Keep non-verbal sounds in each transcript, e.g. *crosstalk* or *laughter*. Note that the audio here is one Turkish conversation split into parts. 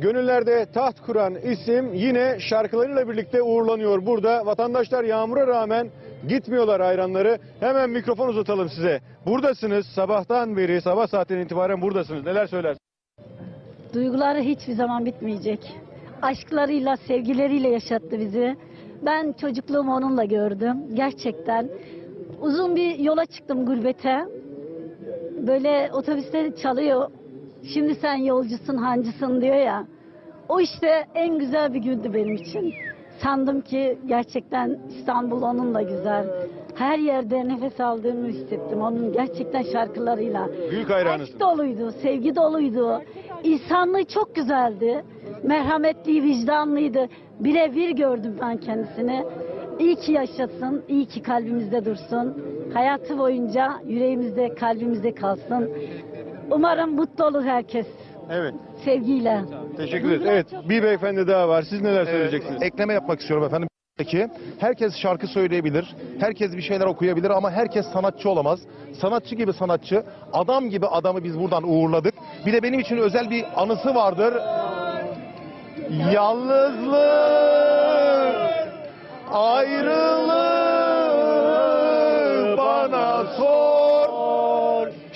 gönüllerde taht kuran isim yine şarkılarıyla birlikte uğurlanıyor. Burada vatandaşlar yağmura rağmen gitmiyorlar hayranları. Hemen mikrofon uzatalım size. Buradasınız sabahtan beri sabah saatinden itibaren buradasınız. Neler söylersiniz? Duyguları hiçbir zaman bitmeyecek. Aşklarıyla, sevgileriyle yaşattı bizi. Ben çocukluğumu onunla gördüm. Gerçekten. Uzun bir yola çıktım gurbete. Böyle otobüsleri çalıyor. Şimdi sen yolcusun, hancısın diyor ya. O işte en güzel bir gündü benim için. Sandım ki gerçekten İstanbul onunla güzel. Her yerde nefes aldığımı hissettim onun gerçekten şarkılarıyla. Büyük hayranısınız. Aşk doluydu, sevgi doluydu. İnsanlığı çok güzeldi. Merhametli, vicdanlıydı. Birebir gördüm ben kendisini. İyi ki yaşasın, iyi ki kalbimizde dursun. Hayatı boyunca yüreğimizde, kalbimizde kalsın. Umarım mutlu olur herkes. Evet. Sevgiyle. Teşekkür ederiz. Evet bir beyefendi daha var. Siz neler söyleyeceksiniz? ekleme yapmak istiyorum efendim. Peki, herkes şarkı söyleyebilir, herkes bir şeyler okuyabilir ama herkes sanatçı olamaz. Sanatçı gibi sanatçı, adam gibi adamı biz buradan uğurladık. Bir de benim için özel bir anısı vardır. Yalnızlık, ayrılık bana sor.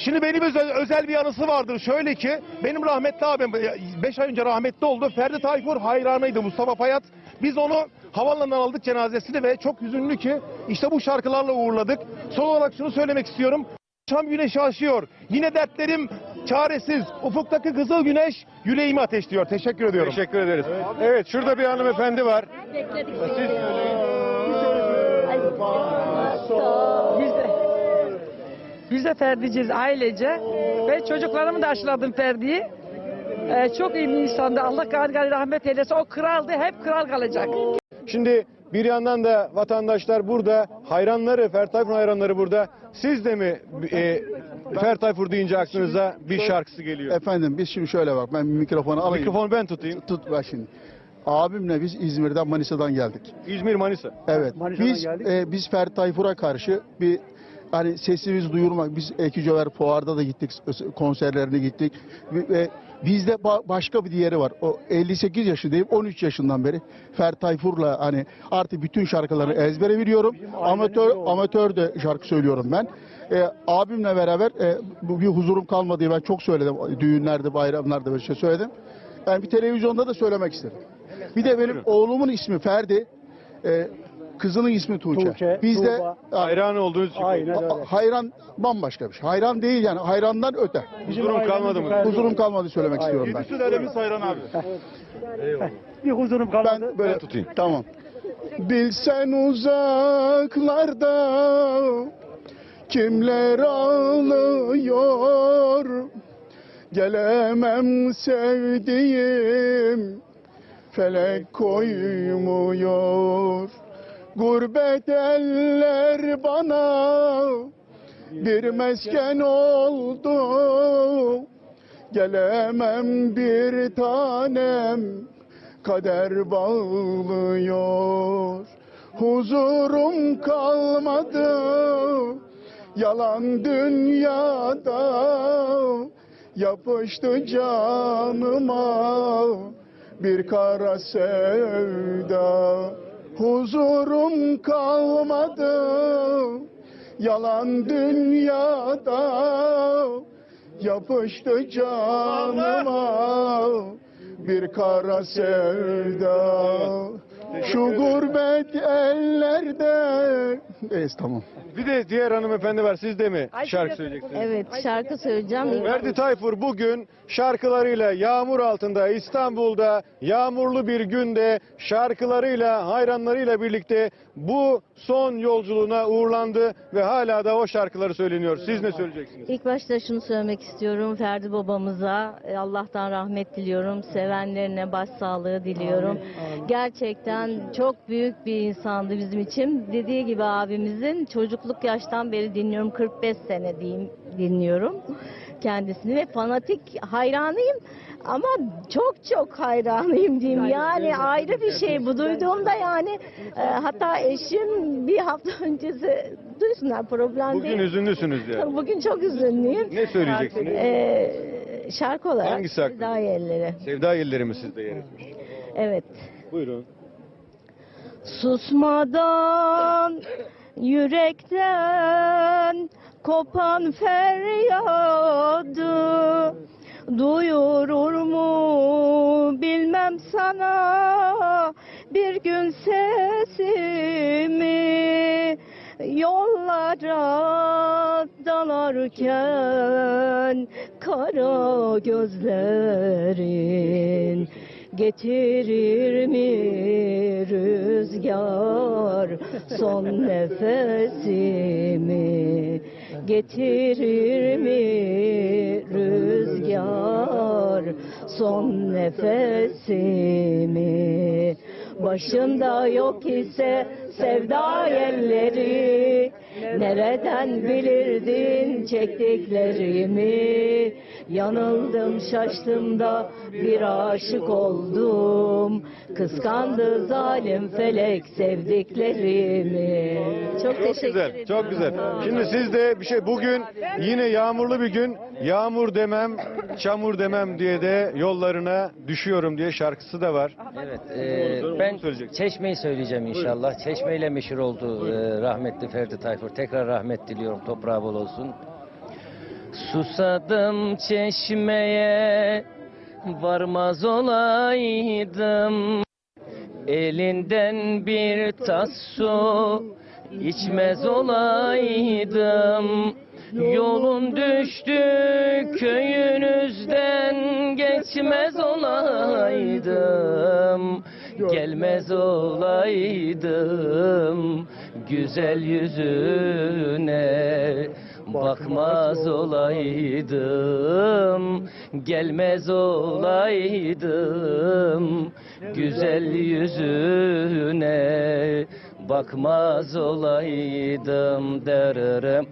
Şimdi benim özel, özel bir anısı vardır. Şöyle ki benim rahmetli abim 5 ay önce rahmetli oldu. Ferdi Tayfur hayranıydı Mustafa Payat. Biz onu havaalanından aldık cenazesini ve çok hüzünlü ki işte bu şarkılarla uğurladık. Son olarak şunu söylemek istiyorum. Şam güneşi aşıyor. Yine dertlerim çaresiz. Ufuktaki kızıl güneş yüreğimi ateşliyor. Teşekkür ediyorum. Teşekkür ederiz. Evet şurada bir hanımefendi var. Bekledik. Siz Biz biz de Ferdiciyiz ailece. Ve çocuklarımı da aşıladım Ferdi'yi. Ee, çok iyi bir insandı. Allah gani gani rahmet eylesin. O kraldı. Hep kral kalacak. Şimdi bir yandan da vatandaşlar burada, hayranları, Fer Tayfur hayranları burada. Siz de mi e, Fer Tayfur deyince aklınıza bir şarkısı geliyor? Efendim biz şimdi şöyle bak ben mikrofonu alayım. Mikrofonu ben tutayım. Tut bak şimdi. Abimle biz İzmir'den Manisa'dan geldik. İzmir, Manisa. Evet. Biz e, biz Ferdi Tayfur'a karşı bir hani sesimizi duyurmak. Biz Eki Cöver Fuar'da da gittik, konserlerine gittik. Ve bizde ba- başka bir diğeri var. O 58 yaşındayım. 13 yaşından beri Ferdi Tayfur'la hani artık bütün şarkılarını ezbere biliyorum. Amatör amatör de şarkı söylüyorum ben. E, abimle beraber e, bu bir huzurum kalmadı ben çok söyledim. Düğünlerde, bayramlarda böyle şey söyledim. Yani bir televizyonda da söylemek istedim. Bir de benim oğlumun ismi Ferdi. e, kızının ismi Tuğçe. Tuğçe, Biz de Tuğba. Hayran olduğunuz için. Aynen öyle. Ha- hayran bambaşka bir şey. Hayran değil yani hayrandan öte. Huzurum kalmadı mı? Huzurum kalmadı söylemek istiyorum ben. Dedemiz hayran abi. *laughs* Bir huzurum kalmadı. Ben böyle tutayım. Tamam. Bilsen uzaklarda kimler ağlıyor Gelemem sevdiğim felek koymuyor Gurbet eller bana bir mesken oldu. Gelemem bir tanem kader bağlıyor. Huzurum kalmadı yalan dünyada. Yapıştı canıma bir kara sevda Huzurum kalmadı yalan dünyada. Yapıştı canıma bir kara sevda. Şu gurbet ellerde Evet tamam Bir de diğer hanımefendi var. Siz de mi Ay, şarkı söyleyeceksiniz? Evet şarkı söyleyeceğim. Ferdi Tayfur bugün şarkılarıyla yağmur altında İstanbul'da yağmurlu bir günde şarkılarıyla hayranlarıyla birlikte bu son yolculuğuna uğurlandı ve hala da o şarkıları söyleniyor. Siz ne söyleyeceksiniz? İlk başta şunu söylemek istiyorum. Ferdi babamıza e, Allah'tan rahmet diliyorum. Sevenlerine başsağlığı diliyorum. Gerçekten çok büyük bir insandı bizim için. Dediği gibi abimizin çocukluk yaştan beri dinliyorum. 45 sene diyeyim dinliyorum kendisini ve fanatik hayranıyım. Ama çok çok hayranıyım diyeyim. Yani ayrı bir şey bu duyduğumda yani e, hatta eşim bir hafta *laughs* öncesi duysunlar problem Bugün değil. üzünlüsünüz yani. Bugün çok üzünlüyüm. Ne söyleyeceksiniz? Ee, Şarkı olarak Hangisi hakkında? Sevda Yelleri. Sevda Yelleri mi sizde yer etmiş? Evet. Buyurun. Susmadan yürekten kopan feryadı duyurur mu bilmem sana. Bir gün sesimi yollara dalarken kara gözlerin Getirir mi rüzgar son nefesimi? Getirir mi rüzgar son nefesimi? Başında yok ise sevda elleri Nereden bilirdin çektiklerimi Yanıldım şaştım da bir aşık oldum Kıskandı zalim felek sevdiklerimi Çok Çok teşekkür güzel, ederim. çok güzel. Şimdi sizde bir şey bugün yine yağmurlu bir gün. Yağmur demem, çamur demem diye de yollarına düşüyorum diye şarkısı da var. Evet, e, ben. Çeşme'yi söyleyeceğim inşallah. Çeşme ile meşhur oldu e, rahmetli Ferdi Tayfur. Tekrar rahmet diliyorum, toprağı bol olsun. Susadım çeşmeye, varmaz olaydım. Elinden bir tas su, içmez olaydım. Yolun düştü köyünüzden geçmez olaydım Gelmez olaydım güzel yüzüne Bakmaz olaydım Gelmez olaydım. Güzel yüzüne Bakmaz olaydım derırım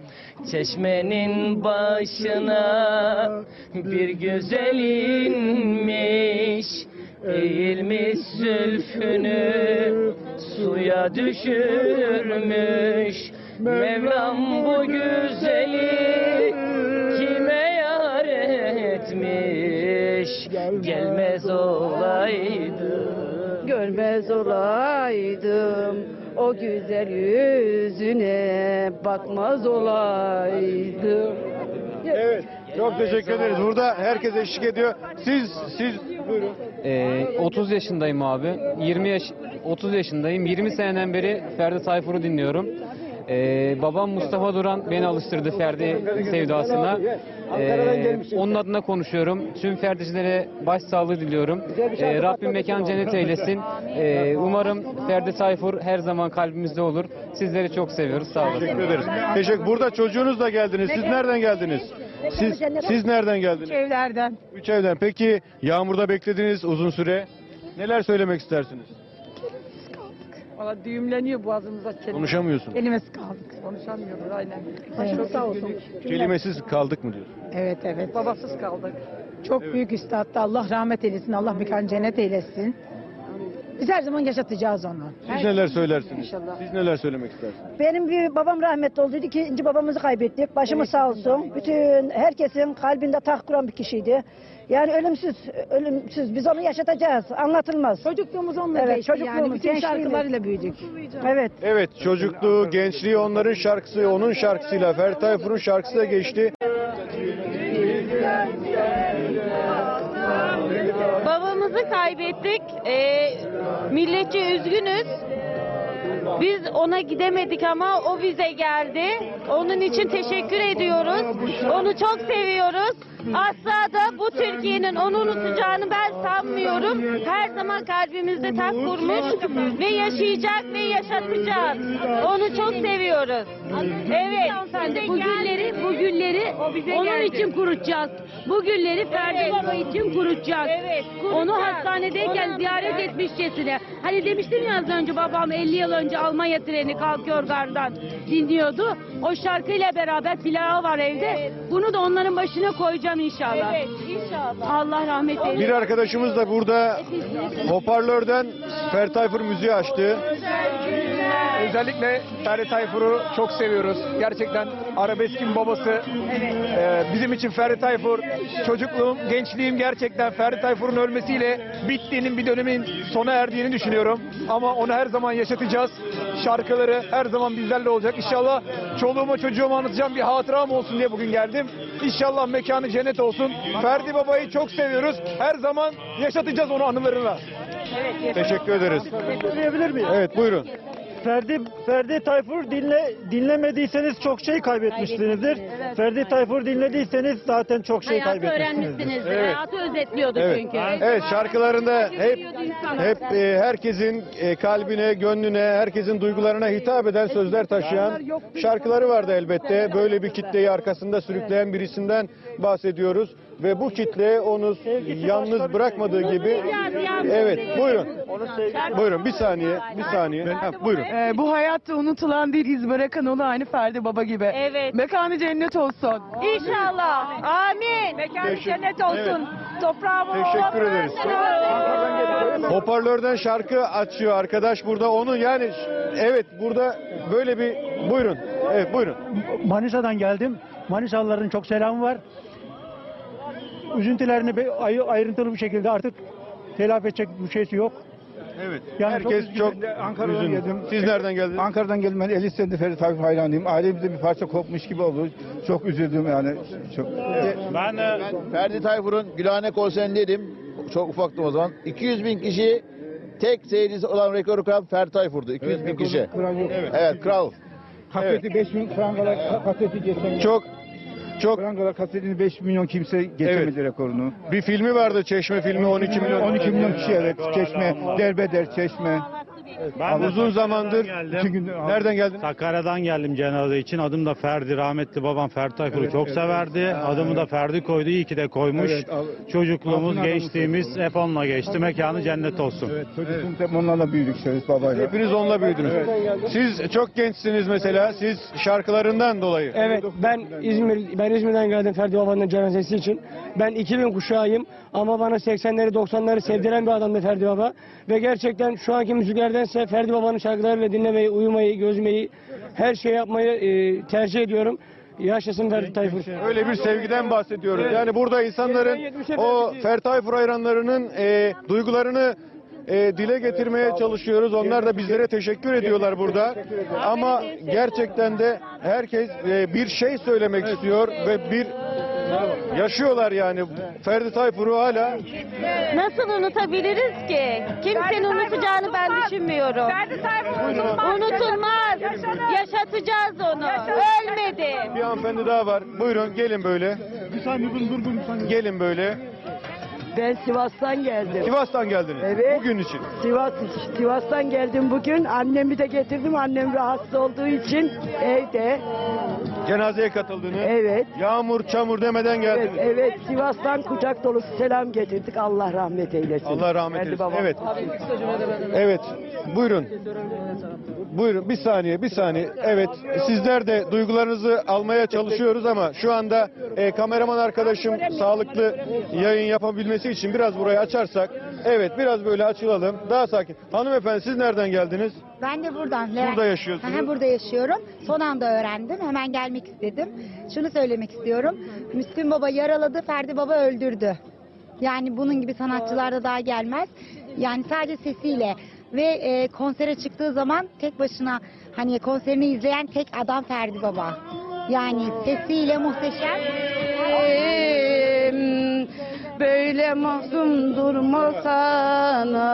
Çeşmenin başına bir güzel inmiş Eğilmiş zülfünü suya düşürmüş Mevlam bu güzeli kime yar etmiş Gelmez olaydı Görmez olaydım o güzel yüzüne bakmaz olaydım. Evet, çok teşekkür ederiz. Burada herkes eşlik ediyor. Siz, siz buyurun. Ee, 30 yaşındayım abi. 20 yaş 30 yaşındayım. 20 seneden beri Ferdi Tayfur'u dinliyorum. Ee, babam Mustafa Duran beni alıştırdı Ferdi sevdasına. Ee, onun adına konuşuyorum. Tüm Ferdicilere başsağlığı diliyorum. Ee, Rabbim mekan cennet eylesin. Ee, umarım Ferdi Tayfur her zaman kalbimizde olur. Sizleri çok seviyoruz. Sağ olun. Teşekkür ederiz. Teşekkür. Burada çocuğunuzla geldiniz. Siz nereden geldiniz? Siz siz nereden geldiniz? Evlerden. Üç evden. Peki yağmurda beklediniz uzun süre. Neler söylemek istersiniz? Valla düğümleniyor boğazımıza. kelime. Konuşamıyorsun. Elimiz kaldık. Konuşamıyoruz aynen. Çok sağ olsun. Kelimesiz kaldık mı diyorsun? Evet evet. Babasız kaldık. Çok büyük üstaddı. Allah rahmet eylesin. Allah mekan cennet eylesin. Biz her zaman yaşatacağız onu. Siz neler söylersiniz? İnşallah. Siz neler söylemek istersiniz? Benim bir babam rahmetli oldu. İkinci babamızı kaybettik. Başımız sağ olsun. Bütün herkesin kalbinde taht kuran bir kişiydi. Yani ölümsüz, ölümsüz. Biz onu yaşatacağız. Anlatılmaz. Çocukluğumuz onunla Evet, geçti çocukluğumuz, yani. Bütün şarkılarıyla büyüdük. Evet. Evet çocukluğu, gençliği onların şarkısı, onun şarkısıyla Ferdi Tayfur'un şarkısı da geçti. Babamızı kaybettik. Ee, milletçe üzgünüz. Biz ona gidemedik ama o bize geldi. Onun için teşekkür ediyoruz. Onu çok seviyoruz. Asla da bu Türkiye'nin onu unutacağını ben sanmıyorum. Her zaman kalbimizde tak kurmuş ve yaşayacak ve yaşatacağız. Onu çok seviyoruz. Evet. Bu gülleri, bu gülleri onun için kurutacağız. Bu gülleri Ferdi Baba için kurutacağız. Onu hastanedeyken ziyaret etmişçesine. Hani demiştim ya az önce babam 50 yıl önce Almanya treni kalkıyor gardan dinliyordu. O şarkıyla beraber pilavı var evde. Bunu da onların başına koyacağım inşallah. Evet inşallah. Allah rahmet eylesin. Bir arkadaşımız da burada hoparlörden Ferdi Tayfur müziği açtı. Özellikle Ferdi Tayfur'u çok seviyoruz. Gerçekten arabeskin babası. Ee, bizim için Ferdi Tayfur, çocukluğum, gençliğim gerçekten Ferdi Tayfur'un ölmesiyle bittiğinin bir dönemin sona erdiğini düşünüyorum. Ama onu her zaman yaşatacağız. Şarkıları her zaman bizlerle olacak. İnşallah çoluğuma çocuğuma anlatacağım bir hatıram olsun diye bugün geldim. İnşallah mekanı cennet olsun. Ferdi Baba'yı çok seviyoruz. Her zaman yaşatacağız onu anılarına. Teşekkür ederiz. Miyim? Evet buyurun. Ferdi Ferdi Tayfur dinle dinlemediyseniz çok şey kaybetmişsinizdir. Ferdi Tayfur dinlediyseniz zaten çok şey Hayatı kaybetmişsinizdir. öğrenmişsiniz. Evet. Hayatı özetliyordu Evet. çünkü. Evet şarkılarında hep hep e, herkesin e, kalbine, gönlüne, herkesin duygularına hitap eden sözler taşıyan şarkıları vardı elbette. Böyle bir kitleyi arkasında sürükleyen birisinden bahsediyoruz ve bu kitle onu yalnız bırakmadığı gibi Evet, buyurun. Buyurun bir saniye, bir saniye. Ha, buyurun. Ee, bu hayatta unutulan değil iz bırakan onu aynı Ferdi Baba gibi. Evet. Mekanı cennet olsun. İnşallah. Amin. Mekanı Teşekkür- cennet olsun. Evet. Toprağı bol Teşekkür ederiz. Hoparlörden şarkı açıyor arkadaş burada onu yani evet burada böyle bir buyurun. Evet buyurun. Manisa'dan geldim. Manisalıların çok selamı var. Üzüntülerini ayrıntılı bir şekilde artık telafi edecek bir şeysi yok. Evet. Yani Herkes çok çok, üzüldüm. Ankara'dan üzüldü. geldim. Siz nereden geldiniz? Ankara'dan geldim ben 50 senedir Ferdi Tayfur hayranıyım. Ailemizde bir parça kopmuş gibi oldu. Çok üzüldüm yani. Çok. Ben Ferdi Tayfur'un Gülhane konserindeydim. Çok ufaktım o zaman. 200 bin kişi tek seyircisi olan rekoru kıran Ferdi Tayfur'du. 200 bin kişi. Evet, kral. Kaseti 5 milyon frankalar ka- kaseti geçen. Çok çok frankalar kasetini 5 milyon kimse geçemedi rekorunu. bir filmi vardı Çeşme filmi 12 milyon. 12 milyon kişi evet. Çeşme, derbeder Çeşme. Ben uzun zamandır Bütün gün nereden geldin? Sakarya'dan geldim cenaze için. Adım da Ferdi. Rahmetli babam Ferdi Tayfur'u Evet, çok evet. severdi. Adımı da Ferdi koydu. İyi ki de koymuş. Evet, al- Çocukluğumuz, altın adamı gençliğimiz hep onunla geçti. Mekanı cennet olsun. Evet, çocukluğumda hep onlarla büyüdük Şerif babayla. Hepiniz onunla büyüdünüz. Siz çok gençsiniz mesela. Siz şarkılarından dolayı. Evet ben İzmir ben İzmir'den geldim Ferdi Baba'nın cenazesi için. Ben 2000 kuşağıyım ama bana 80'leri 90'ları sevdiren bir adamdı Ferdi Baba. Ve gerçekten şu anki müziklerdense Ferdi Baba'nın şarkılarıyla dinlemeyi, uyumayı, gözmeyi, her şey yapmayı e, tercih ediyorum. Yaşasın Ferdi Tayfur. Öyle bir sevgiden bahsediyoruz. Yani burada insanların o Ferdi Tayfur hayranlarının e, duygularını e, dile getirmeye çalışıyoruz. Onlar da bizlere teşekkür ediyorlar burada. Ama gerçekten de herkes e, bir şey söylemek istiyor ve bir yaşıyorlar yani. Ferdi Tayfur'u hala Nasıl unutabiliriz ki? Kimsenin unutacağını ben düşünmüyorum. Ferdi Tayfur unutulmaz. Unutulmaz. Yaşatacağız onu. Ölmedi. bir hanımefendi daha var. Buyurun gelin böyle. Bir saniye dur dur dur. bir saniye. Gelin böyle. Ben Sivas'tan geldim. Sivas'tan geldiniz. Evet. Bugün için. Sivas Sivas'tan geldim bugün. Annemi de getirdim. Annem rahatsız olduğu için evde. Cenazeye katıldınız. Evet. Yağmur, çamur demeden Evet, geldiniz. evet Sivas'tan kucak dolusu selam getirdik. Allah rahmet eylesin. Allah rahmet eylesin. Evet. Evet. Buyurun. Buyurun bir saniye bir saniye. Evet sizler de duygularınızı almaya çalışıyoruz ama şu anda e, kameraman arkadaşım sağlıklı yayın yapabilmesi için biraz burayı açarsak. Evet biraz böyle açılalım. Daha sakin. Hanımefendi siz nereden geldiniz? Ben de buradan. Levent. Burada yaşıyorsunuz. Aha, burada yaşıyorum. Son anda öğrendim. Hemen gelmek istedim. Şunu söylemek istiyorum. Müslüm Baba yaraladı, Ferdi Baba öldürdü. Yani bunun gibi sanatçılar da daha gelmez. Yani sadece sesiyle ve e, konsere çıktığı zaman tek başına hani konserini izleyen tek adam Ferdi Baba. Yani sesiyle muhteşem. Böyle mahzun durmasana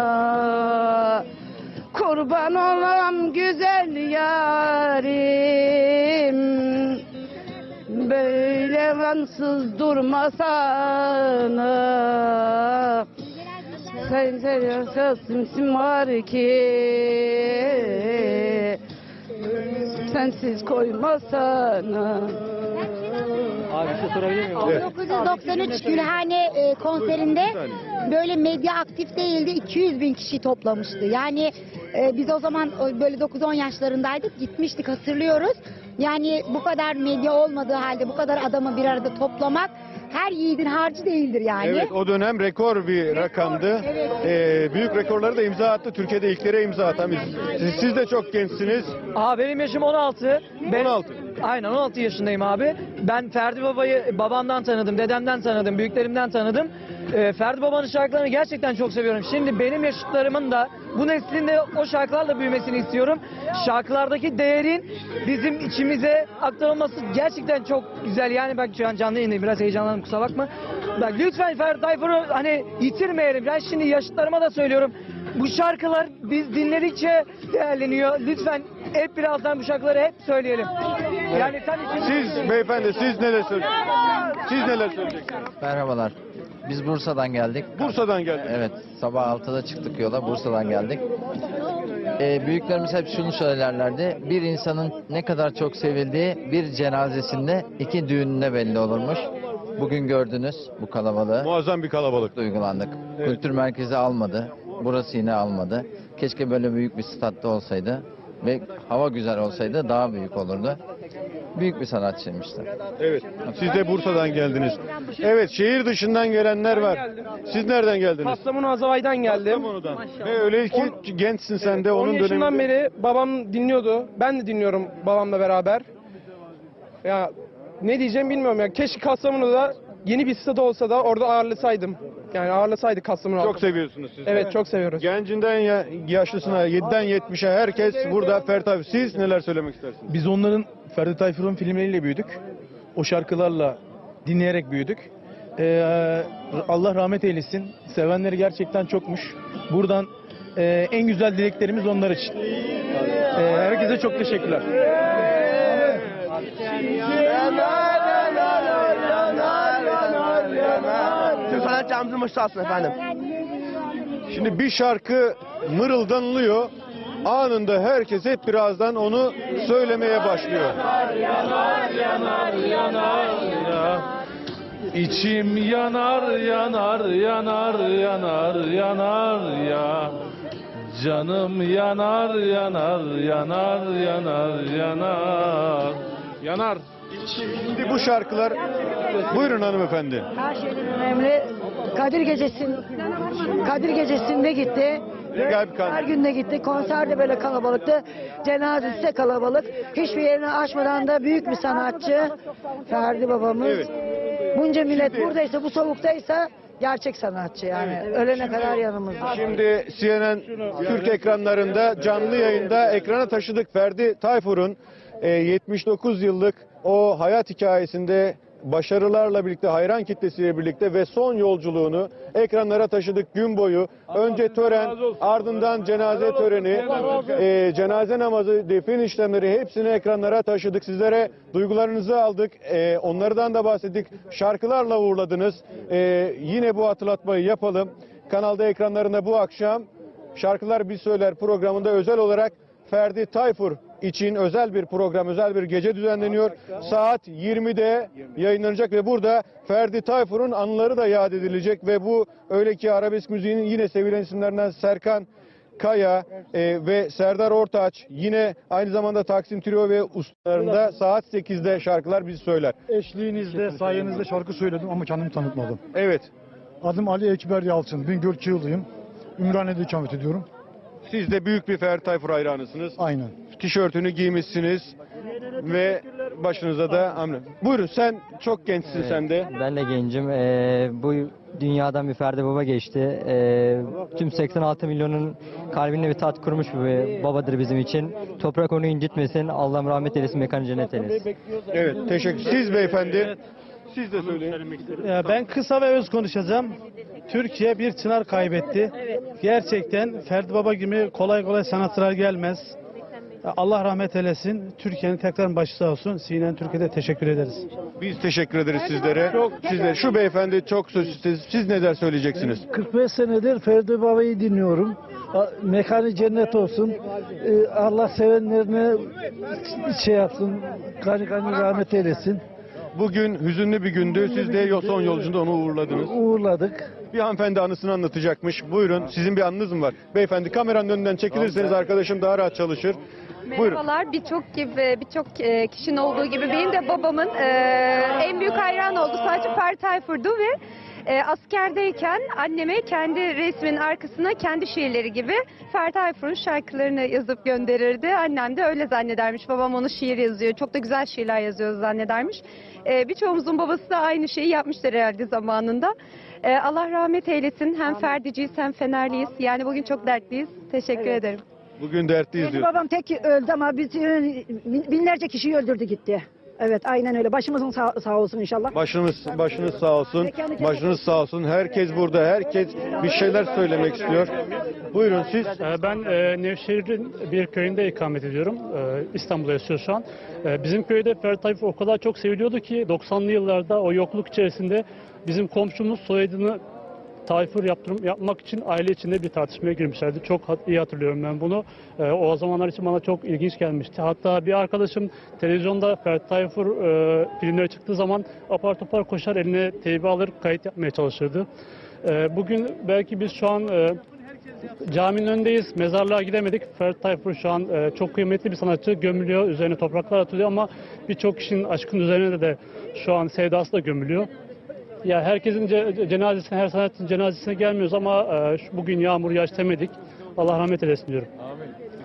Kurban olam güzel yarim. Böyle gansız durmasana Sen seviyorsun var ki Sensiz koymasana Abi bir şey sorabilir miyim? 1993 Gülhane e, konserinde böyle medya aktif değildi. 200 bin kişi toplamıştı. Yani e, biz o zaman böyle 9-10 yaşlarındaydık. Gitmiştik hatırlıyoruz. Yani bu kadar medya olmadığı halde bu kadar adamı bir arada toplamak her yiğidin harcı değildir yani. Evet o dönem rekor bir rakamdı. evet. Ee, büyük rekorları da imza attı. Türkiye'de ilklere imza atan biz. Siz, siz de çok gençsiniz. Aa benim yaşım 16. Ben, 16. Aynen 16 yaşındayım abi. Ben Ferdi Baba'yı babamdan tanıdım, dedemden tanıdım, büyüklerimden tanıdım. Ee, Ferdi Baba'nın şarkılarını gerçekten çok seviyorum. Şimdi benim yaşıtlarımın da bu neslin de o şarkılarla büyümesini istiyorum. Şarkılardaki değerin bizim içimize aktarılması gerçekten çok güzel. Yani bak şu an canlı yayındayım biraz heyecanlandım kusura bakma. Bak lütfen Ferdi Tayfur'u hani yitirmeyelim. Ben şimdi yaşıtlarıma da söylüyorum. Bu şarkılar biz dinledikçe değerleniyor. Lütfen hep birazdan bu şarkıları hep söyleyelim. Yani tabii ki... Siz beyefendi siz neler söyleyeceksiniz? Siz neler söyleyeceksiniz? Merhabalar. Biz Bursa'dan geldik. Bursa'dan geldik. Evet. Sabah 6'da çıktık yola. Bursa'dan geldik. Ee, büyüklerimiz hep şunu söylerlerdi. Bir insanın ne kadar çok sevildiği bir cenazesinde iki düğününde belli olurmuş. Bugün gördünüz bu kalabalığı. Muazzam bir kalabalık. Duygulandık. Kültür merkezi almadı. Burası yine almadı. Keşke böyle büyük bir statta olsaydı. Ve hava güzel olsaydı daha büyük olurdu. Büyük bir sanatçıymıştı. Evet. Siz de Bursa'dan geldiniz. Evet şehir dışından gelenler var. Siz nereden geldiniz? Kastamonu Azavay'dan geldim. Kastamonu'dan. Ve öyle ki gençsin sen de 10 onun yaşından döneminde. beri babam dinliyordu. Ben de dinliyorum babamla beraber. Ya ne diyeceğim bilmiyorum ya. Keşke Kastamonu'da yeni bir stada olsa da orada ağırlasaydım. Yani ağırlasaydı Kastamonu Çok seviyorsunuz siz. Evet çok seviyoruz. Gencinden ya, yaşlısına, 7'den 70'e herkes burada Ferdi abi. Siz neler söylemek istersiniz? Biz onların Ferdi Tayfur'un filmleriyle büyüdük. O şarkılarla dinleyerek büyüdük. Ee, Allah rahmet eylesin. Sevenleri gerçekten çokmuş. Buradan e, en güzel dileklerimiz onlar için. Ee, herkese çok teşekkürler. Türk sanat camimizin başı olsun efendim. Şimdi bir şarkı mırıldanılıyor. Anında herkes hep birazdan onu söylemeye başlıyor. Yanar yanar yanar ya. İçim yanar yanar yanar yanar yanar ya. Canım yanar yanar yanar yanar yanar. Yanar. Şimdi bu şarkılar... Buyurun hanımefendi. Her şeyden önemli. Kadir Gecesi'nin Kadir Gecesi'nde gitti. Her günde gitti. Konser de böyle kalabalıktı. Cenazesi de kalabalık. Hiçbir yerini açmadan da büyük bir sanatçı. Ferdi babamız. Bunca millet buradaysa, bu soğuktaysa gerçek sanatçı yani. Ölene kadar yanımızda. Şimdi CNN Türk ekranlarında canlı yayında ekrana taşıdık Ferdi Tayfur'un e, 79 yıllık o hayat hikayesinde başarılarla birlikte hayran kitlesiyle birlikte ve son yolculuğunu ekranlara taşıdık gün boyu. Önce tören ardından cenaze töreni, e, cenaze namazı, defin işlemleri hepsini ekranlara taşıdık. Sizlere duygularınızı aldık. E, onlardan da bahsettik. Şarkılarla uğurladınız. E, yine bu hatırlatmayı yapalım. Kanalda ekranlarında bu akşam Şarkılar Bir Söyler programında özel olarak Ferdi Tayfur için özel bir program, özel bir gece düzenleniyor. Saat 20'de yayınlanacak ve burada Ferdi Tayfur'un anıları da yad edilecek ve bu öyle ki arabesk müziğinin yine sevilen isimlerinden Serkan Kaya e, ve Serdar Ortaç yine aynı zamanda Taksim Trio ve ustalarında saat 8'de şarkılar bizi söyler. Eşliğinizde, sayenizde şarkı söyledim ama kendimi tanıtmadım. Evet. Adım Ali Ekber Yalçın. Bingöl Çığlı'yım. Ümraniye'de ikamet ediyorum. Siz de büyük bir Ferdi Tayfur hayranısınız. Aynen. Tişörtünü giymişsiniz ve başınıza da amre. Buyurun sen çok gençsin sen de. Ben de gencim. Ee, bu dünyadan bir Ferdi Baba geçti. Ee, tüm 86 milyonun kalbinde bir tat kurmuş bir babadır bizim için. Toprak onu incitmesin. Allah'ım rahmet eylesin, mekanı cennet eylesin. Evet teşekkür. Siz beyefendi. Siz de söyleyin. Ya ben kısa ve öz konuşacağım. Türkiye bir çınar kaybetti. Gerçekten Ferdi Baba gibi kolay kolay sanatçılar gelmez. Allah rahmet eylesin. Türkiye'nin tekrar başı sağ olsun. Sinen Türkiye'de teşekkür ederiz. Biz teşekkür ederiz sizlere. Sizlere şu beyefendi çok sözsüz. Siz neler söyleyeceksiniz? 45 senedir Ferdi Baba'yı dinliyorum. Mekanı cennet olsun. Ee, Allah sevenlerine şey yapsın. Gani gani rahmet eylesin. Bugün hüzünlü bir gündü. Siz de son yolcunda onu uğurladınız. Uğurladık. Bir hanımefendi anısını anlatacakmış. Buyurun. Sizin bir anınız mı var? Beyefendi kameranın önünden çekilirseniz arkadaşım daha rahat çalışır. Merhabalar. Birçok gibi birçok e, kişinin olduğu gibi benim de babamın e, en büyük hayran olduğu sanatçı Ferdi Tayfur'du ve e, askerdeyken anneme kendi resmin arkasına kendi şiirleri gibi Ferdi Tayfur'un şarkılarını yazıp gönderirdi. Annem de öyle zannedermiş. Babam onu şiir yazıyor. Çok da güzel şiirler yazıyor zannedermiş. E, birçoğumuzun babası da aynı şeyi yapmıştır herhalde zamanında. E, Allah rahmet eylesin. Hem Ferdiciyiz hem Fenerliyiz. Yani bugün çok dertliyiz. Teşekkür ederim. Bugün dertliyiz Benim diyor. babam tek öldü ama biz binlerce kişiyi öldürdü gitti. Evet aynen öyle. Başımızın sağ, sağ olsun inşallah. Başınız başınız sağ olsun. Başınız sağ olsun. Herkes burada. Herkes bir şeyler söylemek istiyor. Buyurun siz. Ee, Ben e, Nevşehir'in bir köyünde ikamet ediyorum. Ee, İstanbul'da yaşıyor şu an. Ee, Bizim köyde Ferdi Tayfur o kadar çok seviliyordu ki 90'lı yıllarda o yokluk içerisinde bizim komşumuz soyadını Tayfur yaptırım, yapmak için aile içinde bir tartışmaya girmişlerdi. Çok iyi hatırlıyorum ben bunu. Ee, o zamanlar için bana çok ilginç gelmişti. Hatta bir arkadaşım televizyonda Ferdi Tayfur e, filmleri çıktığı zaman apar topar koşar eline teybi alır kayıt yapmaya çalışırdı. Ee, bugün belki biz şu an e, Caminin önündeyiz. Mezarlığa gidemedik. Ferdi Tayfur şu an e, çok kıymetli bir sanatçı. Gömülüyor. Üzerine topraklar atılıyor ama birçok kişinin aşkın üzerine de şu an sevdası da gömülüyor. Ya herkesin ce- cenazesine, her sanatçının cenazesine gelmiyoruz ama e, bugün yağmur yağış demedik. Allah rahmet eylesin diyorum.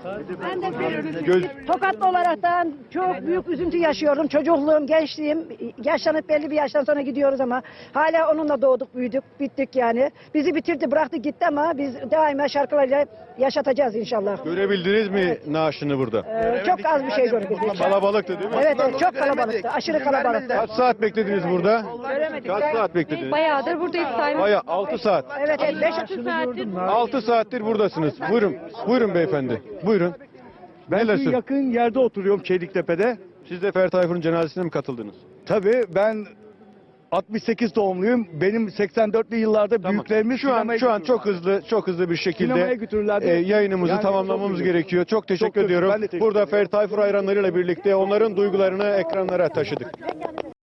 Ben de Tokatlı olaraktan çok büyük üzüntü yaşıyorum. Çocukluğum, gençliğim, yaşlanıp belli bir yaştan sonra gidiyoruz ama hala onunla doğduk, büyüdük, bittik yani. Bizi bitirdi, bıraktı gitti ama biz daima şarkılarıyla yaşatacağız inşallah. Görebildiniz mi naaşını burada? Ee, çok az bir şey gördük. Kalabalıktı değil mi? Evet, evet çok kalabalıktı, aşırı kalabalıktı. Kaç saat beklediniz burada? Göremedik. Kaç saat beklediniz? Bayağıdır buradayız sayın. Baya 6 saat. Evet, evet, beş 6 saattir buradasınız. Buyurun. Buyurun beyefendi. Buyurun. Ben Neler yakın yerde oturuyorum Çeliktepe'de. Siz de Ferdi Tayfur'un cenazesine mi katıldınız? Tabii ben 68 doğumluyum. Benim 84'lü yıllarda büyüklerimiz Şu an şu an çok hızlı çok hızlı bir şekilde e, yayınımızı Yani tamamlamamız çok gerekiyor. Çok teşekkür Çok ediyorum. teşekkür Burada Ferdi Tayfur hayranlarıyla birlikte onların duygularını ekranlara taşıdık.